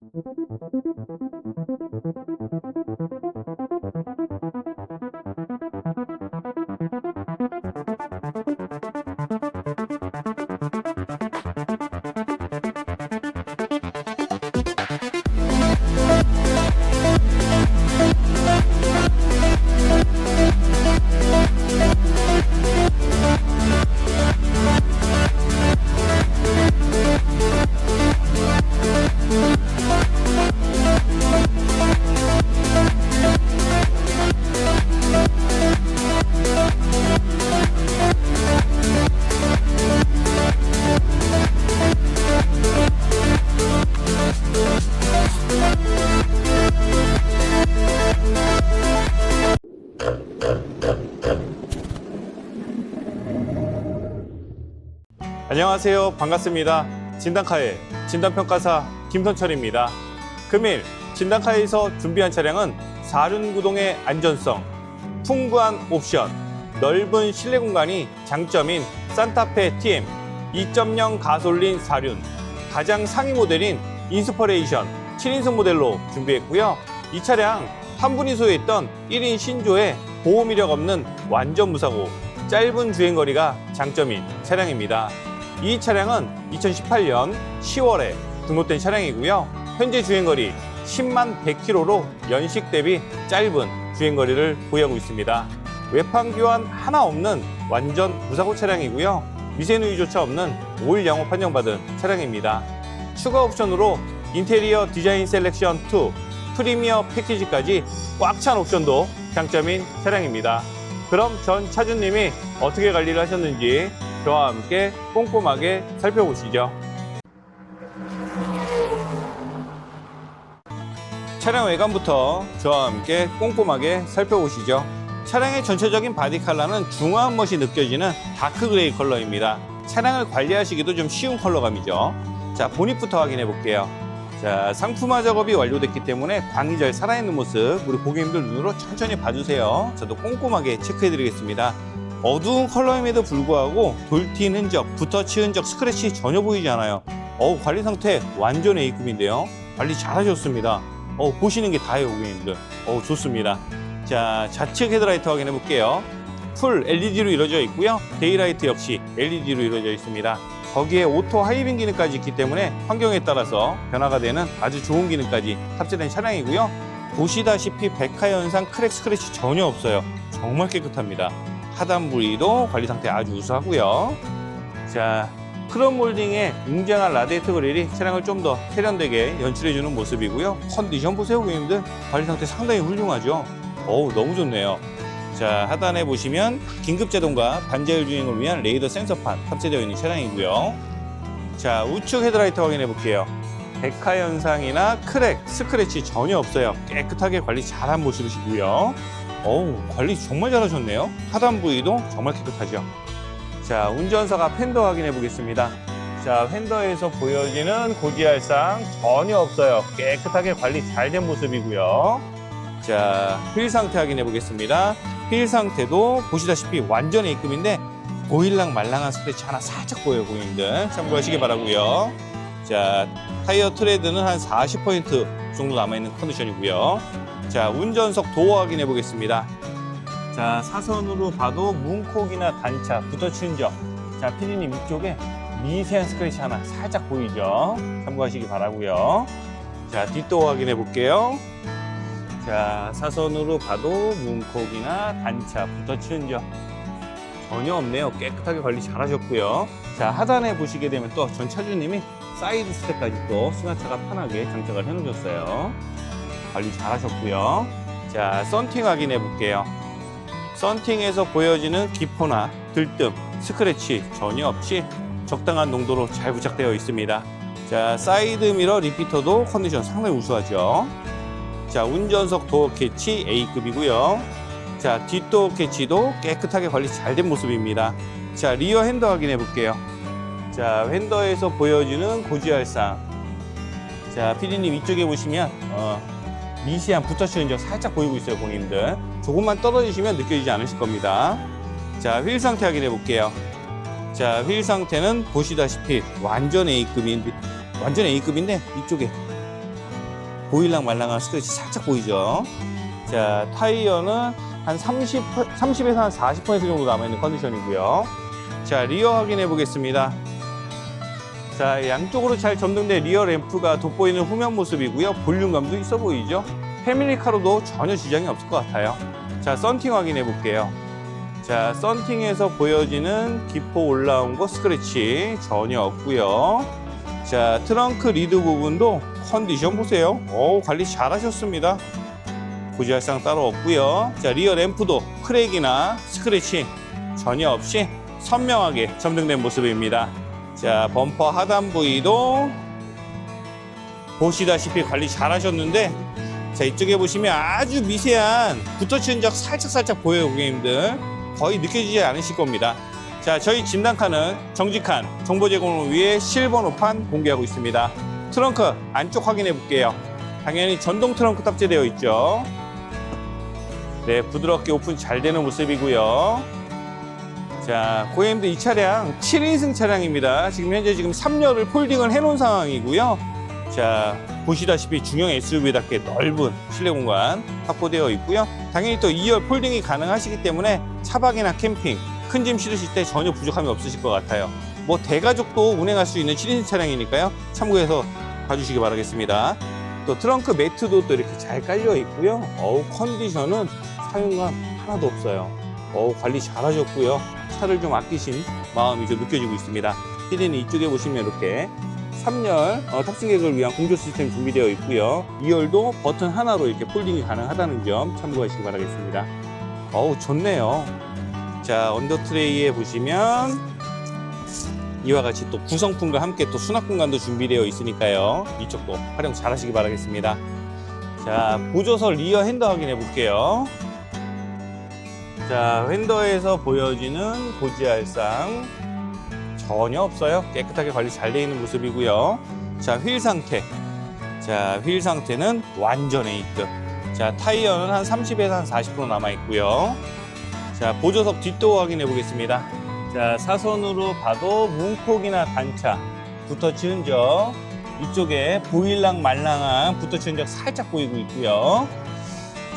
Thank you. 안녕하세요. 반갑습니다. 진단카의 진단평가사 김선철입니다. 금일 진단카에서 준비한 차량은 사륜구동의 안전성, 풍부한 옵션, 넓은 실내 공간이 장점인 산타페 TM 2.0 가솔린 사륜, 가장 상위 모델인 인스퍼레이션 7인승 모델로 준비했고요. 이 차량 한 분이 소유했던 1인 신조의 보험 이력 없는 완전 무사고, 짧은 주행거리가 장점인 차량입니다. 이 차량은 2018년 10월에 등록된 차량이고요. 현재 주행거리 10만 100km로 연식 대비 짧은 주행거리를 보유하고 있습니다. 외판 교환 하나 없는 완전 무사고 차량이고요. 미세누이조차 없는 오일 양호 판정받은 차량입니다. 추가 옵션으로 인테리어 디자인 셀렉션 2 프리미어 패키지까지 꽉 찬 옵션도 장점인 차량입니다. 그럼 전 차주님이 어떻게 관리를 하셨는지 저와 함께 꼼꼼하게 살펴보시죠. 차량 외관부터 저와 함께 꼼꼼하게 살펴보시죠. 차량의 전체적인 바디 컬러는 중화한 멋이 느껴지는 다크 그레이 컬러입니다. 차량을 관리하시기도 좀 쉬운 컬러감이죠. 자, 보닛부터 확인해 볼게요. 자, 상품화 작업이 완료됐기 때문에 광이 잘 살아있는 모습 우리 고객님들 눈으로 천천히 봐주세요. 저도 꼼꼼하게 체크해 드리겠습니다. 어두운 컬러임에도 불구하고 돌튄 흔적, 붓터치 흔적, 스크래치 전혀 보이지 않아요. 어우, 관리 상태 완전 A급인데요. 관리 잘 하셨습니다. 어, 보시는 게 다예요, 고객님들. 어, 좋습니다. 자, 좌측 헤드라이트 확인해 볼게요. 풀 LED로 이루어져 있고요. 데이라이트 역시 LED로 이루어져 있습니다. 거기에 오토 하이빙 기능까지 있기 때문에 환경에 따라서 변화가 되는 아주 좋은 기능까지 탑재된 차량이고요. 보시다시피 백화 현상 크랙 스크래치 전혀 없어요. 정말 깨끗합니다. 하단 부위도 관리 상태 아주 우수하고요. 자, 크롬 몰딩의 웅장한 라디에이터 그릴이 차량을 좀 더 세련되게 연출해주는 모습이고요. 컨디션 보세요, 고객님들. 관리 상태 상당히 훌륭하죠. 어우, 너무 좋네요. 자, 하단에 보시면 긴급 제동과 반자율 주행을 위한 레이더 센서판 탑재되어 있는 차량이고요. 자, 우측 헤드라이트 확인해 볼게요. 백화 현상이나 크랙, 스크래치 전혀 없어요. 깨끗하게 관리 잘한 모습이시고요. 어우, 관리 정말 잘하셨네요. 하단 부위도 정말 깨끗하죠. 자, 운전석앞 팬더 확인해 보겠습니다. 자, 팬더에서 보여지는 고지할상 전혀 없어요. 깨끗하게 관리 잘 된 모습이고요. 자, 휠 상태 확인해 보겠습니다. 휠 상태도 보시다시피 완전 A급인데 보일랑 말랑한 스크래치 하나 살짝 보여요, 고객님들. 참고하시기 바라고요. 자, 타이어 트레드는 한 40포인트 정도 남아있는 컨디션이고요. 자, 운전석 도어 확인해 보겠습니다. 자, 사선으로 봐도 문콕이나 단차, 붓터치 흔적. 자, 피디님 이쪽에 미세한 스크래치 하나 살짝 보이죠? 참고하시기 바라고요. 자, 뒷도어 확인해 볼게요. 자, 사선으로 봐도 문콕이나 단차, 붓터치 흔적 전혀 없네요. 깨끗하게 관리 잘 하셨고요. 자, 하단에 보시게 되면 또 전 차주님이 사이드 스텝까지 또 승하차가 편하게 장착을 해 놓으셨어요. 관리 잘 하셨고요. 자, 썬팅 확인해 볼게요. 썬팅에서 보여지는 기포나 들뜸, 스크래치 전혀 없이 적당한 농도로 잘 부착되어 있습니다. 자, 사이드 미러 리피터도 컨디션 상당히 우수하죠. 자, 운전석 도어 캐치 A급이고요. 자, 뒷도어 캐치도 깨끗하게 관리 잘 된 모습입니다. 자, 리어 핸더 확인해 볼게요. 자, 핸더에서 보여지는 고지할상. 자, 피디님 이쪽에 보시면 어, 미세한 붓터치 흔적 살짝 보이고 있어요, 고객님들. 조금만 떨어지시면 느껴지지 않으실 겁니다. 자, 휠 상태 확인해 볼게요. 자, 휠 상태는 보시다시피 완전 A급인 완전 A급인데 이쪽에 보일랑 말랑한 스크래치 살짝 보이죠? 자, 타이어는 한 30, 30에서 한 40% 정도 남아있는 컨디션이고요. 자, 리어 확인해 보겠습니다. 자, 양쪽으로 잘 점등된 리어 램프가 돋보이는 후면 모습이고요. 볼륨감도 있어 보이죠? 패밀리카로도 전혀 지장이 없을 것 같아요. 자, 썬팅 확인해 볼게요. 자, 썬팅에서 보여지는 기포 올라온 거 스크래치 전혀 없고요. 자, 트렁크 리드 부분도 컨디션 보세요. 오, 관리 잘 하셨습니다. 고지할상 따로 없고요. 자, 리어 램프도 크랙이나 스크래치 전혀 없이 선명하게 점등된 모습입니다. 자, 범퍼 하단 부위도 보시다시피 관리 잘 하셨는데 자, 이쪽에 보시면 아주 미세한 붙어치는 적 살짝살짝 보여요, 고객님들. 거의 느껴지지 않으실 겁니다. 자, 저희 진단칸은 정직한 정보 제공을 위해 실번호판 공개하고 있습니다. 트렁크 안쪽 확인해 볼게요. 당연히 전동 트렁크 탑재되어 있죠. 네, 부드럽게 오픈 잘 되는 모습이고요. 자, 고객님들 이 차량 7인승 차량입니다. 지금 현재 지금 3열을 폴딩을 해놓은 상황이고요. 자, 보시다시피 중형 SUV답게 넓은 실내 공간 확보되어 있고요. 당연히 또 2열 폴딩이 가능하시기 때문에 차박이나 캠핑, 큰 짐 실으실 때 전혀 부족함이 없으실 것 같아요. 뭐 대가족도 운행할 수 있는 7인승 차량이니까요. 참고해서 봐주시기 바라겠습니다. 또 트렁크 매트도 또 이렇게 잘 깔려 있고요. 어우 컨디션은 사용감 하나도 없어요. 어우 관리 잘 하셨고요. 차를 좀 아끼신 마음이 좀 느껴지고 있습니다. 피디는 이쪽에 보시면 이렇게 3열 어, 탑승객을 위한 공조 시스템 준비되어 있고요. 2열도 버튼 하나로 이렇게 폴딩이 가능하다는 점 참고하시기 바라겠습니다. 어우 좋네요. 자 언더 트레이에 보시면 이와 같이 또 구성품과 함께 또 수납 공간도 준비되어 있으니까요. 이쪽도 활용 잘 하시기 바라겠습니다. 자 보조석 리어 핸더 확인해 볼게요. 자 핸더에서 보여지는 고지알상 전혀 없어요. 깨끗하게 관리 잘 되어 있는 모습이고요. 자, 휠 상태. 자, 휠 상태는 완전 A급. 자, 타이어는 한 30에서 한 40% 남아 있고요. 자, 보조석 뒷도 확인해 보겠습니다. 자, 사선으로 봐도 문콕이나 단차, 붙어치 흔적. 이쪽에 보일랑 말랑한 붙어치 흔적 살짝 보이고 있고요.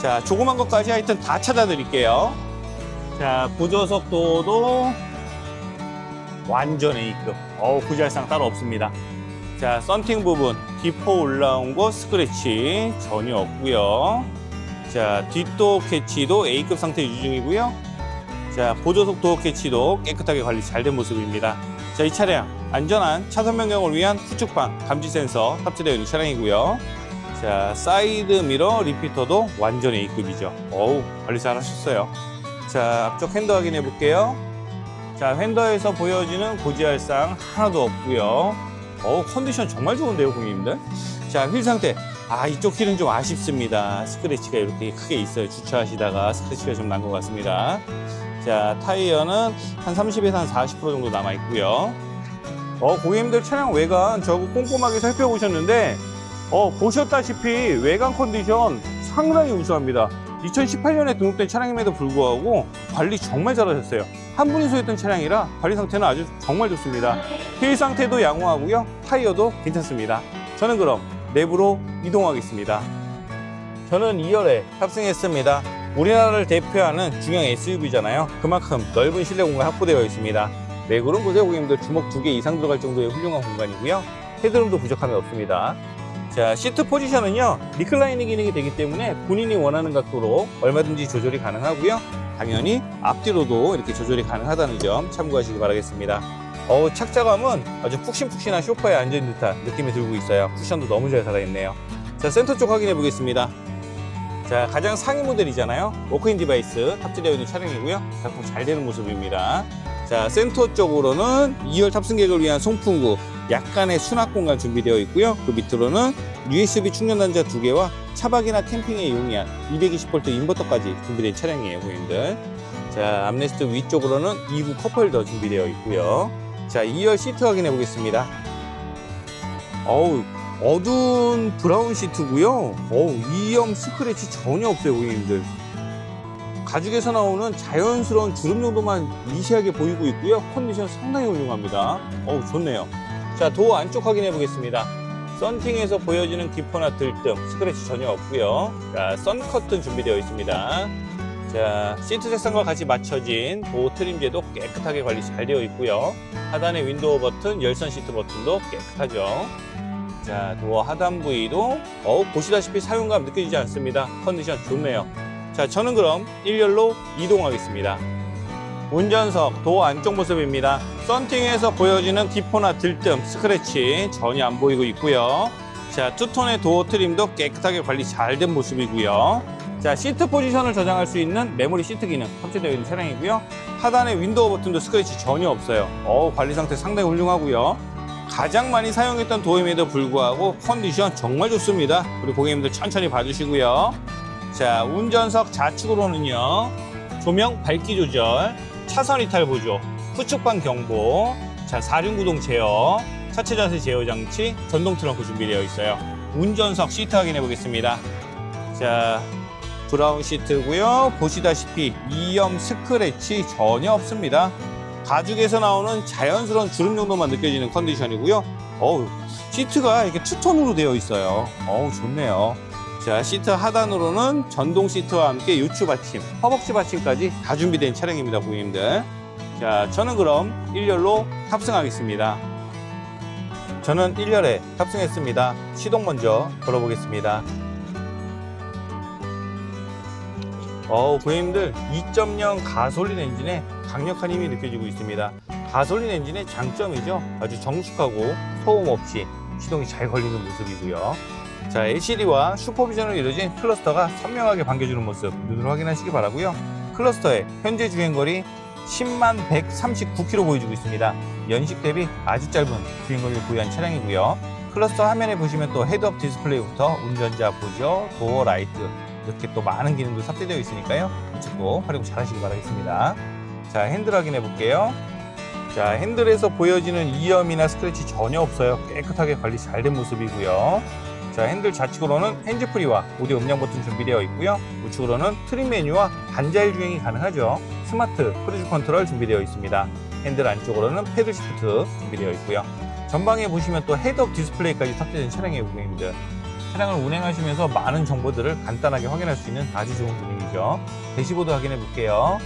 자, 조그만 것까지 하여튼 다 찾아 드릴게요. 자, 보조석도도 완전 A급. 어우, 구잘상 따로 없습니다. 자, 썬팅 부분, 기포 올라온 거 스크래치 전혀 없고요. 자, 뒷도 캐치도 A급 상태 유지 중이고요. 자, 보조석 도어 캐치도 깨끗하게 관리 잘 된 모습입니다. 자, 이 차량 안전한 차선 변경을 위한 후측방 감지 센서 탑재되어 있는 차량이고요. 자, 사이드 미러 리피터도 완전 A급이죠. 어우, 관리 잘 하셨어요. 자, 앞쪽 핸드 확인해 볼게요. 자, 핸더에서 보여지는 고지할상 하나도 없고요. 어, 컨디션 정말 좋은데요, 고객님들. 자, 휠 상태. 아, 이쪽 휠은 좀 아쉽습니다. 스크래치가 이렇게 크게 있어요. 주차하시다가 스크래치가 좀 난 것 같습니다. 자, 타이어는 한 30에서 한 40% 정도 남아 있고요. 어, 고객님들 차량 외관 저거 꼼꼼하게 살펴보셨는데, 어, 보셨다시피 외관 컨디션 상당히 우수합니다. 2018년에 등록된 차량임에도 불구하고 관리 정말 잘하셨어요. 한 분이 소유했던 차량이라 관리 상태는 아주 정말 좋습니다. 휠 상태도 양호하고요. 타이어도 괜찮습니다. 저는 그럼 내부로 이동하겠습니다. 저는 2열에 탑승했습니다. 우리나라를 대표하는 중형 SUV잖아요. 그만큼 넓은 실내 공간 확보되어 있습니다. 내구름 보세요 고객님들 주먹 두 개 이상 들어갈 정도의 훌륭한 공간이고요. 헤드룸도 부족함이 없습니다. 자, 시트 포지션은요, 리클라이닝 기능이 되기 때문에 본인이 원하는 각도로 얼마든지 조절이 가능하고요. 당연히 앞뒤로도 이렇게 조절이 가능하다는 점 참고하시기 바라겠습니다. 어우, 착자감은 아주 푹신푹신한 소파에 앉은 듯한 느낌이 들고 있어요. 쿠션도 너무 잘 살아있네요. 자, 센터 쪽 확인해 보겠습니다. 자, 가장 상위 모델이잖아요. 워크인 디바이스 탑재되어 있는 차량이고요. 작동 잘 되는 모습입니다. 자, 센터 쪽으로는 2열 탑승객을 위한 송풍구, 약간의 수납 공간 준비되어 있고요. 그 밑으로는 USB 충전 단자 두 개와 차박이나 캠핑에 용이한 220V 인버터까지 준비된 차량이에요, 고객님들. 자, 암레스트 위쪽으로는 2구 컵홀더 준비되어 있고요. 자, 2열 시트 확인해 보겠습니다. 어우, 어두운 브라운 시트고요. 어우, 2형 스크래치 전혀 없어요, 고객님들. 가죽에서 나오는 자연스러운 주름 정도만 미세하게 보이고 있고요. 컨디션 상당히 훌륭합니다. 어우, 좋네요. 자, 도어 안쪽 확인해 보겠습니다. 썬팅에서 보여지는 기포나 들뜸, 스크래치 전혀 없고요. 자, 선 커튼 준비되어 있습니다. 자, 시트 색상과 같이 맞춰진 도어 트림제도 깨끗하게 관리 잘 되어 있고요. 하단의 윈도우 버튼, 열선 시트 버튼도 깨끗하죠. 자, 도어 하단 부위도 어우 보시다시피 사용감 느껴지지 않습니다. 컨디션 좋네요. 자, 저는 그럼 1열로 이동하겠습니다. 운전석 도어 안쪽 모습입니다. 썬팅에서 보여지는 기포나 들뜸, 스크래치 전혀 안 보이고 있고요. 자, 투톤의 도어 트림도 깨끗하게 관리 잘 된 모습이고요. 자, 시트 포지션을 저장할 수 있는 메모리 시트 기능 탑재되어 있는 차량이고요. 하단의 윈도우 버튼도 스크래치 전혀 없어요. 어 관리 상태 상당히 훌륭하고요. 가장 많이 사용했던 도어임에도 불구하고 컨디션 정말 좋습니다. 우리 고객님들 천천히 봐주시고요. 자, 운전석 좌측으로는요. 조명 밝기 조절, 차선 이탈 보조, 후측방 경보, 자, 사륜구동 제어, 차체 자세 제어 장치, 전동 트렁크 준비되어 있어요. 운전석 시트 확인해 보겠습니다. 자, 브라운 시트고요. 보시다시피 이염 스크래치 전혀 없습니다. 가죽에서 나오는 자연스러운 주름 정도만 느껴지는 컨디션이고요. 어우, 시트가 이렇게 투톤으로 되어 있어요. 어우, 좋네요. 자, 시트 하단으로는 전동 시트와 함께 요추 받침, 허벅지 받침까지 다 준비된 차량입니다, 고객님들. 자, 저는 그럼 1열로 탑승하겠습니다. 저는 1열에 탑승했습니다. 시동 먼저 걸어보겠습니다. 어우, 고객님들 2.0 가솔린 엔진에 강력한 힘이 느껴지고 있습니다. 가솔린 엔진의 장점이죠. 아주 정숙하고 소음 없이 시동이 잘 걸리는 모습이고요. 자, LCD와 슈퍼비전으로 이루어진 클러스터가 선명하게 반겨주는 모습 눈으로 확인하시기 바라고요. 클러스터의 현재 주행거리 10만 139km 보여주고 있습니다. 연식 대비 아주 짧은 주행거리를 보유한 차량이고요. 클러스터 화면에 보시면 또 헤드업 디스플레이부터 운전자 보조, 도어 라이트 이렇게 또 많은 기능도 탑재되어 있으니까요. 이쪽도 활용 잘 하시기 바라겠습니다. 자, 핸들 확인해 볼게요. 자, 핸들에서 보여지는 이염이나 스크래치 전혀 없어요. 깨끗하게 관리 잘 된 모습이고요. 자, 핸들 좌측으로는 핸즈프리와 오디오 음량 버튼 준비되어 있고요. 우측으로는 트림 메뉴와 반자율 주행이 가능하죠. 스마트 크루즈 컨트롤 준비되어 있습니다. 핸들 안쪽으로는 패들 시프트 준비되어 있고요. 전방에 보시면 또 헤드업 디스플레이까지 탑재된 차량의 고객님들. 차량을 운행하시면서 많은 정보들을 간단하게 확인할 수 있는 아주 좋은 기능이죠. 대시보드 확인해 볼게요.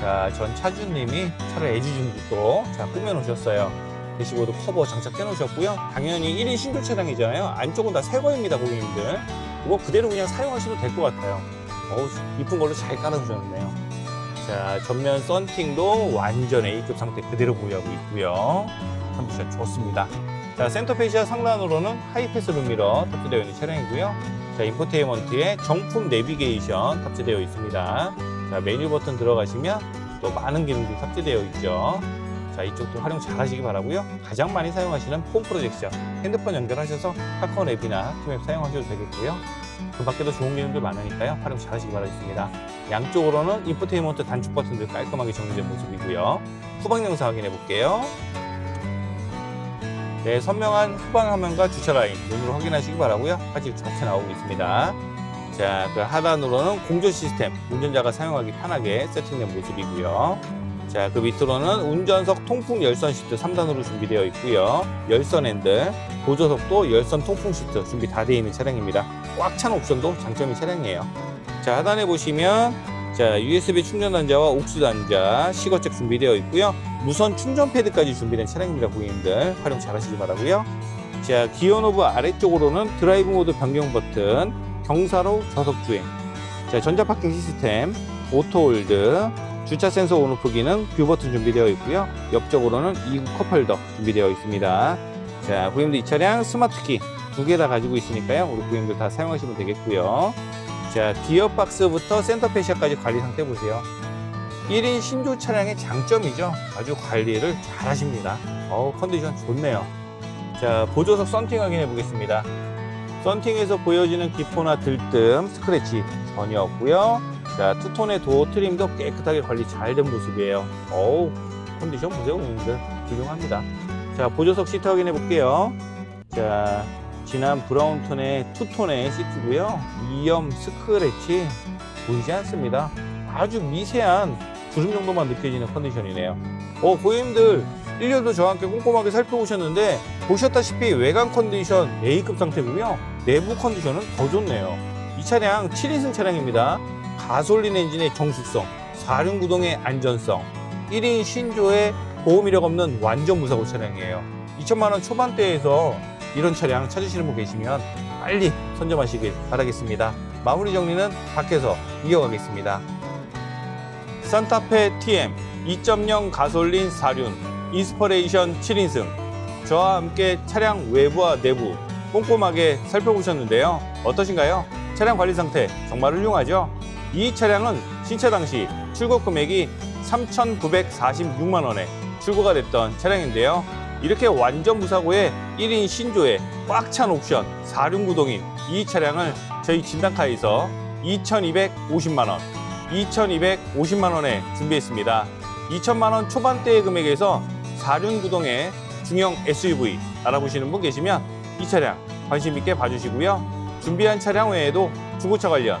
자, 전 차주님이 차를 애지중지도 자 꾸며 놓으셨어요. 대시보드 커버 장착해 놓으셨고요. 당연히 1인 신조 차량이잖아요. 안쪽은 다 새 거입니다, 고객님들. 이거 그대로 그냥 사용하셔도 될 것 같아요. 어우, 이쁜 걸로 잘 깔아주셨네요. 자, 전면 썬팅도 완전 A급 상태 그대로 보유하고 있고요. 컨디션 좋습니다. 자, 센터페시아 상단으로는 하이패스 룸미러 탑재되어 있는 차량이고요. 자, 인포테인먼트에 정품 내비게이션 탑재되어 있습니다. 자, 메뉴 버튼 들어가시면 또 많은 기능들이 탑재되어 있죠. 자, 이쪽도 활용 잘 하시기 바라고요. 가장 많이 사용하시는 폰 프로젝션, 핸드폰 연결하셔서 카카오 앱이나 팀앱 사용하셔도 되겠고요. 그 밖에도 좋은 기능들 많으니까요. 활용 잘 하시기 바라겠습니다. 양쪽으로는 인포테인먼트 단축 버튼들 깔끔하게 정리된 모습이고요. 후방 영상 확인해 볼게요. 네, 선명한 후방 화면과 주차 라인 눈으로 확인하시기 바라고요. 화질 좋게 나오고 있습니다. 자, 그 하단으로는 공조 시스템, 운전자가 사용하기 편하게 세팅된 모습이고요. 자, 그 밑으로는 운전석 통풍 열선 시트 3단으로 준비되어 있고요. 열선 핸들, 보조석도 열선 통풍 시트 준비 다 되어 있는 차량입니다. 꽉 찬 옵션도 장점인 차량이에요. 자, 하단에 보시면 자, USB 충전 단자와 옥수 단자, 시거잭 준비되어 있고요. 무선 충전 패드까지 준비된 차량입니다, 고객님들. 활용 잘 하시기 바라고요. 자, 기어 노브 아래쪽으로는 드라이브 모드 변경 버튼, 경사로 저속 주행, 자, 전자 파킹 시스템, 오토 홀드, 주차 센서 온오프 기능, 뷰 버튼 준비되어 있고요. 옆쪽으로는 2구 컵홀더 준비되어 있습니다. 자, 고객님들 이 차량 스마트 키 두 개 다 가지고 있으니까요. 우리 고객님들 다 사용하시면 되겠고요. 자, 기어박스부터 센터페시아까지 관리 상태 보세요. 1인 신조 차량의 장점이죠. 아주 관리를 잘 하십니다. 어우, 컨디션 좋네요. 자, 보조석 썬팅 확인해 보겠습니다. 썬팅에서 보여지는 기포나 들뜸, 스크래치 전혀 없고요. 자, 투톤의 도어 트림도 깨끗하게 관리 잘 된 모습이에요. 어우, 컨디션 보세요, 고객님들. 훌륭합니다. 자, 보조석 시트 확인해 볼게요. 자, 진한 브라운 톤의 투톤의 시트고요. 이염 스크래치 보이지 않습니다. 아주 미세한 주름 정도만 느껴지는 컨디션이네요. 어, 고객님들 1년도 저와 함께 꼼꼼하게 살펴보셨는데 보셨다시피 외관 컨디션 A급 상태고요. 내부 컨디션은 더 좋네요. 이 차량 7인승 차량입니다. 가솔린 엔진의 정숙성, 4륜 구동의 안전성, 1인 신조의 보험 이력 없는 완전 무사고 차량이에요. 2천만 원 초반대에서 이런 차량 찾으시는 분 계시면 빨리 선점하시길 바라겠습니다. 마무리 정리는 밖에서 이어가겠습니다. 산타페 TM 2.0 가솔린 4륜 인스퍼레이션 7인승 저와 함께 차량 외부와 내부 꼼꼼하게 살펴보셨는데요. 어떠신가요? 차량 관리 상태 정말 훌륭하죠? 이 차량은 신차 당시 출고 금액이 3,946만 원에 출고가 됐던 차량인데요. 이렇게 완전 무사고의 1인 신조에 꽉 찬 옵션 4륜 구동인 이 차량을 저희 진단카에서 2,250만 원, 2,250만 원에 준비했습니다. 2천만 원 초반대의 금액에서 4륜 구동의 중형 SUV 알아보시는 분 계시면 이 차량 관심 있게 봐주시고요. 준비한 차량 외에도 중고차 관련